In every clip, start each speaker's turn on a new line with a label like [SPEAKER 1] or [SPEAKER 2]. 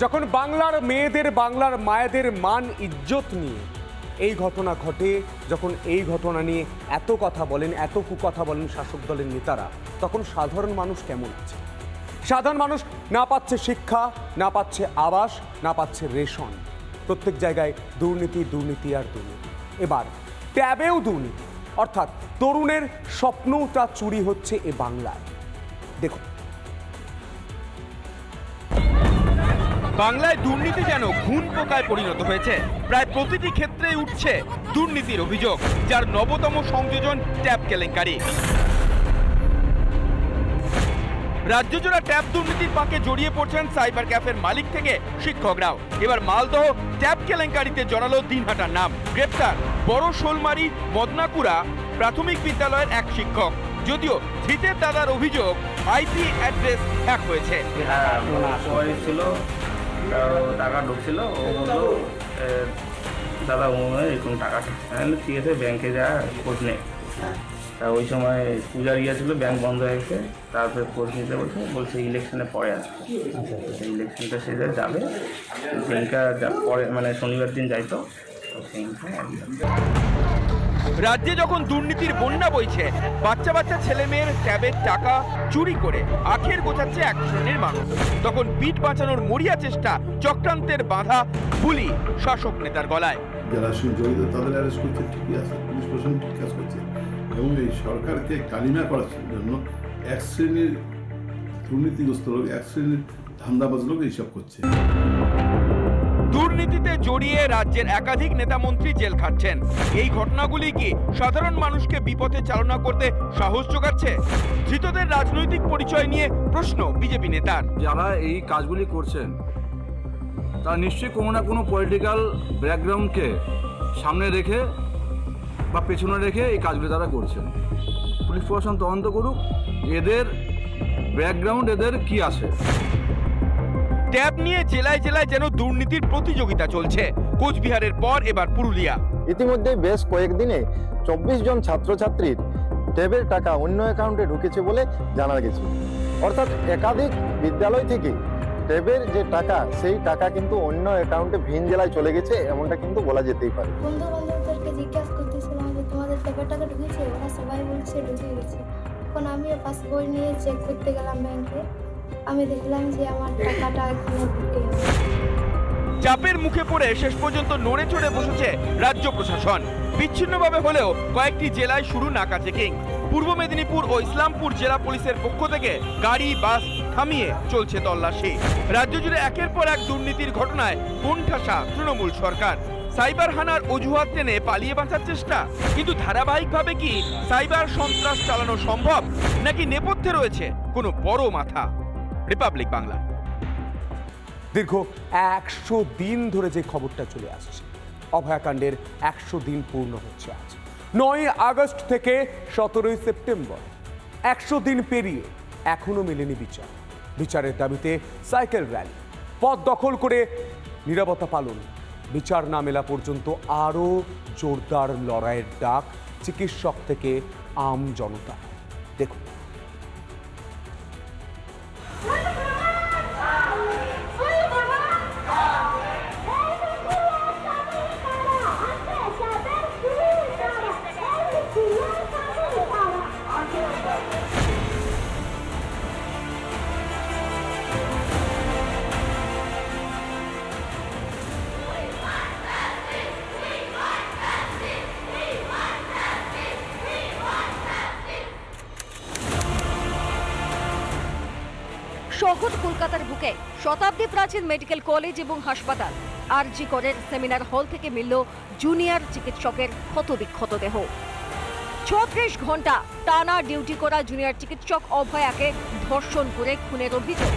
[SPEAKER 1] যখন বাংলার মেয়েদের, বাংলার মায়েদের মান, ইজ্জত নিয়ে এই ঘটনা ঘটে, যখন এই ঘটনা নিয়ে এত কথা বলেন, এত কুকথা বলেন শাসক দলের নেতারা, তখন সাধারণ মানুষ কেমন আছে? সাধারণ মানুষ না পাচ্ছে শিক্ষা, না পাচ্ছে আবাস, না পাচ্ছে রেশন। প্রত্যেক জায়গায় দুর্নীতি দুর্নীতি আর দুর্নীতি। এবার ট্যাবেও দুর্নীতি। অর্থাৎ তরুণের স্বপ্নটা চুরি হচ্ছে এ বাংলায়। দেখুন
[SPEAKER 2] বাংলায় দুর্নীতি যেন ঘুণ পোকায় পরিণত হয়েছে, প্রায় প্রতিটি ক্ষেত্রে উঠছে দুর্নীতির অভিযোগ, যার নবতম সংযোজন ট্যাব কেলেঙ্কারি। রাজ্যজোড়া ট্যাব দুর্নীতির পাকে জড়িয়ে পড়ছেন সাইবার ক্যাফের মালিক থেকে শিক্ষকরাও এবার মালদহ ট্যাব কেলেঙ্কারিতে জড়ালো দিনহাটার নাম। গ্রেপ্তার বড় শোলমারি মদনাকুড়া প্রাথমিক বিদ্যালয়ের এক শিক্ষক। যদিও ধৃতের দাদার অভিযোগ আইপি অ্যাড্রেস হ্যাক হয়েছে।
[SPEAKER 3] হ্যাঁ টাকা ঢুকছিল ও বলল দাদা ও মনে হয় এরকম টাকা ঢুকছে। আমি বললাম, ঠিক আছে ব্যাংকে যা খোঁজ নেই তা ওই সময় পূজার ইয়ে ছিল ব্যাংক বন্ধ হয়ে গেছে তারপরে খোঁজ নিতে বলছে বলছে ইলেকশনে পরে আসবে। ইলেকশনটা সে যাবে ব্যাংকটা যা- পরে মানে শনিবার দিন যাইতো।
[SPEAKER 2] রাজ্যে যখন দুর্নীতির বন্যা বইছে, বাচ্চা বাচ্চা ছেলে মেয়ের ট্যাবের টাকা চুরি করে আখের গোছাচ্ছে এক শ্রেণির মানুষ। তখন পিঠ বাঁচানোর মরিয়া চেষ্টা, চক্রান্তের বাধা, বুলি শাসক নেতার গলায়।
[SPEAKER 4] যারা জড়িত, তাদের অ্যারেস্ট করছে, ঠিকই আছে, পুলিশ প্রশাসন ঠিক কাজ করছে। এবং এই সরকারকে কালিমা করার জন্য এক শ্রেণির দুর্নীতিগ্রস্ত লোক, এক শ্রেণির ধান্দাবাজ লোক এইসব করছে।
[SPEAKER 2] দুর্নীতিতে জড়িয়ে রাজ্যের একাধিক নেতামন্ত্রী জেল খাটছেন। এই ঘটনাগুলি কি সাধারণ মানুষকে বিপথে চালনা করতে সাহস যোগাচ্ছে? ধৃতদের রাজনৈতিক পরিচয় নিয়ে প্রশ্ন বিজেপি নেতার।
[SPEAKER 5] যারা এই কাজগুলি করছেন, তারা নিশ্চয়ই কোনো না কোনো পলিটিক্যাল ব্যাকগ্রাউন্ডকে সামনে রেখে বা পেছনে রেখে এই কাজগুলি তারা করছেন। পুলিশ প্রশাসন তদন্ত করুক, এদের ব্যাকগ্রাউন্ড এদের কি আছে?
[SPEAKER 2] ট্যাব নিয়ে জেলায় জেলায় যেন দুর্নীতির প্রতিযোগিতা চলছে। কোচবিহারের পর এবার পুরুলিয়া।
[SPEAKER 6] ইতিমধ্যে বেশ কয়েকদিনে চব্বিশ জন ছাত্রছাত্রীর ট্যাবের টাকা অন্য অ্যাকাউন্টে ঢুকেছে বলে জানা গেছে। অর্থাৎ একাধিক বিদ্যালয় থেকে ট্যাবের যে টাকা সেই টাকা কিন্তু অন্য অ্যাকাউন্টে ভিন জেলায় চলে গেছে এমনটা কিন্তু বলা যেতেই পারে।
[SPEAKER 7] বন্ধু বান্ধবদেরকে জিজ্ঞাসা করতেছিলাম যে তোমাদের পেপার টাকা ঢুকেছে? ওরা সবাই বলছে ঢুকে গেছে। এখন আমিও পাস বই নিয়ে চেক করতে গেলাম ব্যাংকে আমি দেখলাম যে আমার টাকাটা এখনও
[SPEAKER 2] চাপের মুখে পড়ে শেষ পর্যন্ত নড়ে চড়ে বসেছে রাজ্য প্রশাসন। বিচ্ছিন্নভাবে হলেও কয়েকটি জেলায় শুরু নাকা চেকিং। পূর্ব মেদিনীপুর ও ইসলামপুর জেলা পুলিশের পক্ষ থেকে গাড়ি, বাস থামিয়ে চলছে তল্লাশি। রাজ্য জুড়ে একের পর এক দুর্নীতির ঘটনায় কোণঠাসা তৃণমূল সরকার। সাইবার হানার অজুহাত টেনে পালিয়ে বাঁচার চেষ্টা। কিন্তু ধারাবাহিকভাবে কি সাইবার সন্ত্রাস চালানো সম্ভব? নাকি নেপথ্যে রয়েছে কোনো বড় মাথা? রিপাবলিক বাংলা
[SPEAKER 1] দীর্ঘ একশো দিন ধরে যে খবরটা চলে আসছে, অভয়াকাণ্ডের একশো দিন পূর্ণ হচ্ছে আজ। নয় আগস্ট থেকে সতেরোই সেপ্টেম্বর, একশো দিন পেরিয়ে এখনও মেলেনি বিচার। বিচারের দাবিতে সাইকেল র্যালি, পথ দখল করে নিরাপত্তা পালন। বিচার না মেলা পর্যন্ত আরও জোরদার লড়াইয়ের ডাক চিকিৎসক থেকে আম জনতা। দেখুন। Ha ha ha!
[SPEAKER 8] শহর কলকাতার বুকে শতাব্দী প্রাচীন মেডিকেল কলেজ এবং হাসপাতাল। আর জি করের সেমিনার হল থেকে মিলল জুনিয়র চিকিৎসকের ক্ষতবিক্ষত দেহ। ছত্রিশ ঘণ্টা টানা ডিউটি করা জুনিয়র চিকিৎসক অভয়াকে ধর্ষণ করে খুনের অভিযোগ।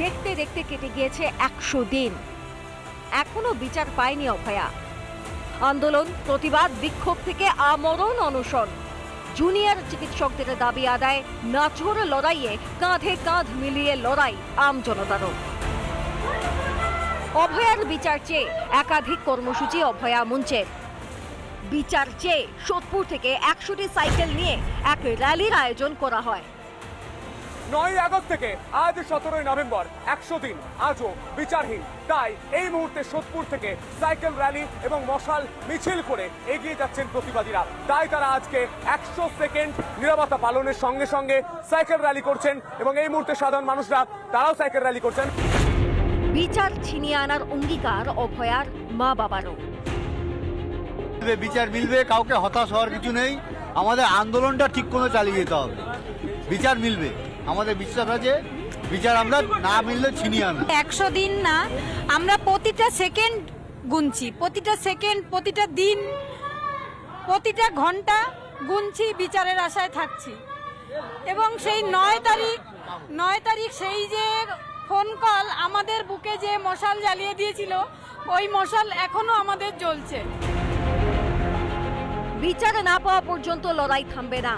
[SPEAKER 8] দেখতে দেখতে কেটে গিয়েছে একশো দিন। এখনও বিচার পায়নি অভয়া। আন্দোলন, প্রতিবাদ, বিক্ষোভ থেকে আমরণ, অনশন। জুনিয়র চিকিৎসকদের দাবি আদায় নাছোড় লড়াইয়ে কাঁধে কাঁধ মিলিয়ে লড়াই আম জনতারও। অভয়ার বিচার চেয়ে একাধিক কর্মসূচি অভয়া মঞ্চের বিচার চেয়ে সোদপুর থেকে একশোটি সাইকেল নিয়ে এক র্যালির আয়োজন করা হয়।
[SPEAKER 1] নয় আগস্ট থেকে আজ সতেরোই নভেম্বর একশো দিন। আজও বিচারহীন। তাই এই মুহূর্তে সোদপুর থেকে সাইকেল র্যালি এবং মশাল মিছিল করে এগিয়ে যাচ্ছেন প্রতিবাদীরা। তাই তারা আজকে একশো সেকেন্ড নিরাপত্তা পালনের সঙ্গে সঙ্গে সাইকেল র্যালি করছেন এবং এই মুহূর্তে সাধারণ মানুষরা তারাও সাইকেল র্যালি করছেন।
[SPEAKER 8] বিচার ছিনিয়ে আনার অঙ্গীকার অভয়ার মা বাবারও
[SPEAKER 9] বিচার মিলবে কাউকে হতাশ হওয়ার কিছু নেই। আমাদের আন্দোলনটা ঠিক করে চালিয়ে যেতে হবে। বিচার মিলবে। আমাদের বিশ্বাস আছে বিচার আমরা না মিললে ছিনিয়ে আনব।
[SPEAKER 10] একশো দিন না আমরা প্রতিটা সেকেন্ড গুনছি প্রতিটা সেকেন্ড প্রতিটা দিন প্রতিটা ঘণ্টা গুনছি বিচারের আশায় থাকছি। এবং সেই নয় তারিখ নয় তারিখ সেই যে ফোন কল আমাদের বুকে যে মশাল জ্বালিয়ে দিয়েছিল ওই মশাল এখনও আমাদের জ্বলছে।
[SPEAKER 8] বিচার না পাওয়া পর্যন্ত লড়াই থামবে না।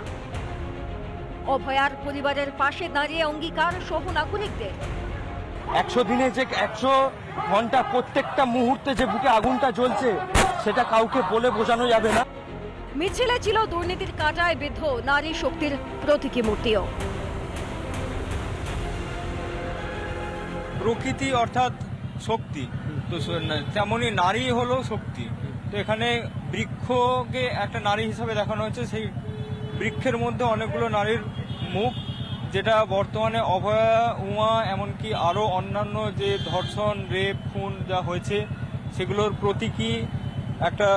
[SPEAKER 8] অভয়ার পরিবারের পাশে দাঁড়িয়ে অঙ্গীকার সহ নাগরিকদের।
[SPEAKER 2] একশো দিনে যে একশো ঘণ্টা প্রত্যেকটা মুহূর্তে যে বুকে আগুনটা জ্বলছে সেটা কাউকে বলে বোঝানো যাবে না।
[SPEAKER 8] মিছিলে ছিল দুর্নীতির কাঁটায় বিদ্ধ নারী শক্তির প্রতীকী মূর্তিও।
[SPEAKER 11] প্রকৃতি অর্থাৎ শক্তি তো তেমনই নারী হলো শক্তি। তো এখানে বৃক্ষকে একটা নারী হিসাবে দেখানো হচ্ছে সেই বৃক্ষের মধ্যে অনেকগুলো নারীর মুখ, যেটা বর্তমানে অভয়া, উমা, এমনকি আরও অন্যান্য যে ধর্ষণ, রেপ, খুন যা হয়েছে, সেগুলোর প্রতীকী একটা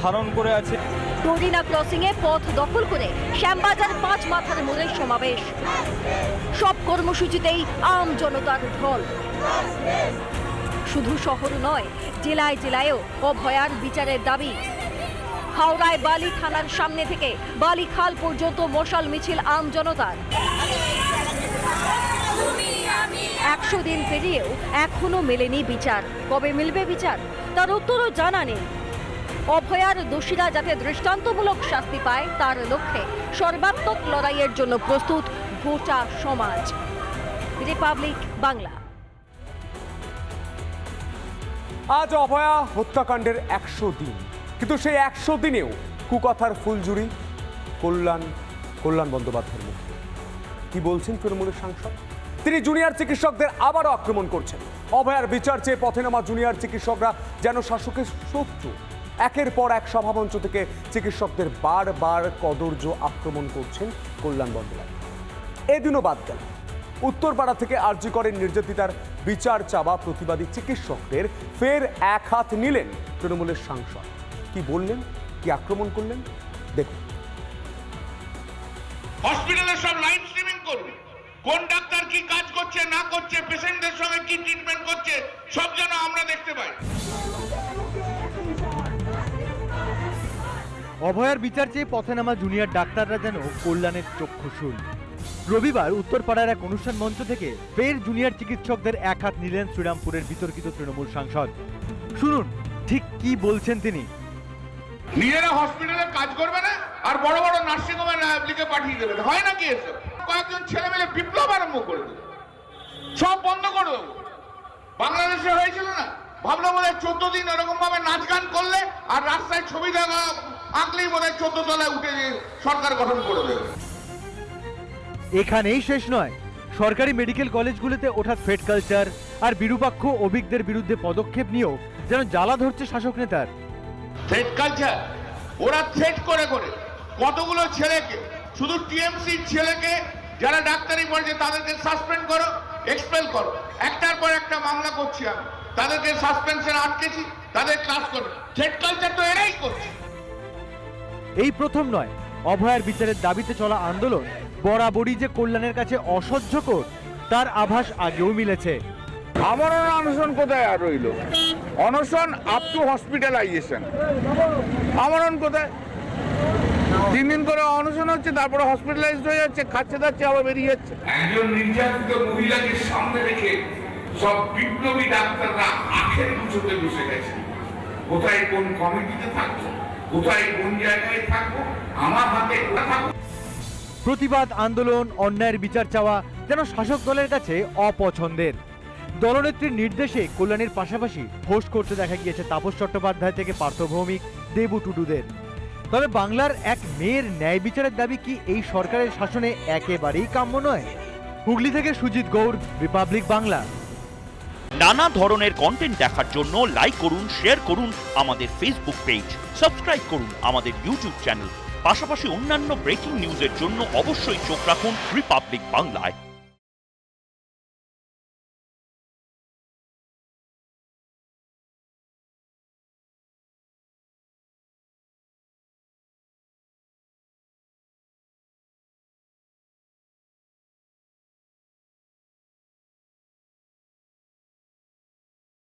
[SPEAKER 11] ধারণ করে আছে।
[SPEAKER 8] ডোরিনা ক্রসিং এ পথ দখল করে শ্যামবাজার পাঁচ মাথার মোড়ে সমাবেশ। সব কর্মসূচিতেই আম জনতার ঢল। শুধু শহর নয়, জেলায় জেলায়ও অভয়ার বিচারের দাবি। হাওড়ায় বালি থানার সামনে থেকে বালি খাল পর্যন্ত মশাল মিছিল আম জনতার। একশো দিন পেরিয়েও এখনও মেলেনি বিচার। কবে মিলবে বিচার? তার উত্তরও জানা নেই। অভয়ার দোষীরা যাতে দৃষ্টান্তমূলক শাস্তি পায়, তার লক্ষ্যে সর্বাত্মক লড়াইয়ের জন্য প্রস্তুত গোটা সমাজ। রিপাবলিক বাংলা।
[SPEAKER 1] আজ অভয়া হত্যাকাণ্ডের একশো দিন। কিন্তু সেই একশো দিনেও কুকথার ফুলজুরি কল্যাণ কল্যাণ বন্দ্যোপাধ্যায়ের মুখে। কি বলছেন তৃণমূলের সাংসদ? তিনি জুনিয়র চিকিৎসকদের আবারও আক্রমণ করছেন। অভয়ার বিচার চেয়ে পথে নামা জুনিয়র চিকিৎসকরা যেন শাসকের শত্রু। একের পর এক সভামঞ্চ থেকে চিকিৎসকদের বারবার কদর্য আক্রমণ করছেন কল্যাণ বন্দ্যোপাধ্যায়। এদিনও বাদ গেল। উত্তরপাড়া থেকে আরজি করেন নির্যাতিতার বিচার চাওয়া প্রতিবাদী চিকিৎসকদের। ফের এক হাত নিলেন তৃণমূলের সাংসদ। কি বললেন? কি আক্রমণ করলেন? দেখুন।
[SPEAKER 12] হসপিটালে সব লাইভ স্ট্রিমিং করুন। কোন ডাক্তার কি কাজ করছে না করছে পেশেন্টদের সঙ্গে কি ট্রিটমেন্ট করছে সব যেন আমরা দেখতে পাই।
[SPEAKER 9] অভয়ার বিচার চেয়ে পথে নামা জুনিয়র ডাক্তাররা যেন কল্যাণের চক্ষুশুল রবিবার উত্তরপাড়ার এক অনুষ্ঠান মঞ্চ থেকে ফের জুনিয়র চিকিৎসকদের এক হাত নিলেন শ্রীরামপুরের বিতর্কিত তৃণমূল সাংসদ। শুনুন ঠিক কি বলছেন তিনি?
[SPEAKER 12] নিজেরা হসপিটালে কাজ করবে না, আর বড় বড় নার্সিং হোমে লিখে পাঠিয়ে দেবে হয় নাকি এসব? কয়েকজন ছেলে মেলে বিপ্লব আরম্ভ করে দেবে সব বন্ধ করে। দেবো বাংলাদেশে হয়েছিল না? ভাবলো বোধ হয় চোদ্দ দিন এরকম ভাবে নাচ গান করলে আর রাস্তায় ছবি দেখা আঁকলেই বোধ হয় চোদ্দ তলায় উঠে সরকার গঠন করে দেবে।
[SPEAKER 9] এখানেই শেষ নয়। সরকারি মেডিকেল কলেজগুলিতে ওঠা থ্রেড কালচার আর বিরূপাক্ষ অভিজ্ঞদের বিরুদ্ধে পদক্ষেপ নিয়েও যেন জ্বালা ধরছে শাসক নেতার।
[SPEAKER 12] থ্রেড কালচার ওরা থ্রেড করে করে। কতগুলো ছেলেকে শুধু টিএমসি ছেলেকে যারা ডাক্তারি পড়ছে তাদেরকে সাসপেন্ড করো এক্সপেল করো। একটার পর একটা মামলা করছি আমি। তাদেরকে সাসপেনশন আটকেছি তাদের ক্লাস করবে। থ্রেড কালচার তো এরাই করছে।
[SPEAKER 9] এই প্রথম নয়। অভয়ার বিচারের দাবিতে চলা আন্দোলন বরাবরই যে কল্যাণের কাছে অসহ্যকর তার আভাস আগেও মিলেছে।
[SPEAKER 12] আমার অনশন কোথায় আর রইল? অনশন আপ টু হসপিটালাইজেশন আমরণ কোথায়? তিন দিন করে অনশন হচ্ছে তারপরে হসপিটালাইজড হয়ে যাচ্ছে খাচ্ছে দাচ্ছে আবার বেরিয়ে যাচ্ছে। একজন নির্যাতিত মহিলাকে সামনে রেখে সব বিপ্লবী ডাক্তাররা আখের মুছতে বসে গেছে। কোথায় কোন কমিটিতে থাকব? কোথায় কোন জায়গায় থাকব? আমার হাতে থাকব?
[SPEAKER 9] প্রতিবাদ আন্দোলন অন্যায়ের বিচার চাওয়া যেন শাসক দলের কাছে অপছন্দের। দলনেত্রীর নির্দেশে কল্যাণীর পাশাপাশি হোস্ট করতে দেখা গিয়েছে তাপস চট্টোপাধ্যায় থেকে পার্থ ভৌমিক দেবু টুডুদের। তবে বাংলার এক মেয়ের ন্যায় বিচারের দাবি কি এই সরকারের শাসনে একেবারেই কাম্য নয়? হুগলি থেকে সুজিত গৌর রিপাবলিক বাংলা।
[SPEAKER 13] নানা ধরনের কন্টেন্ট দেখার জন্য লাইক করুন শেয়ার করুন আমাদের ফেসবুক পেজ সাবস্ক্রাইব করুন আমাদের ইউটিউব চ্যানেল পাশাপাশি অন্যান্য ব্রেকিং নিউজের জন্য অবশ্যই চোখ রাখুন রিপাবলিক বাংলায়।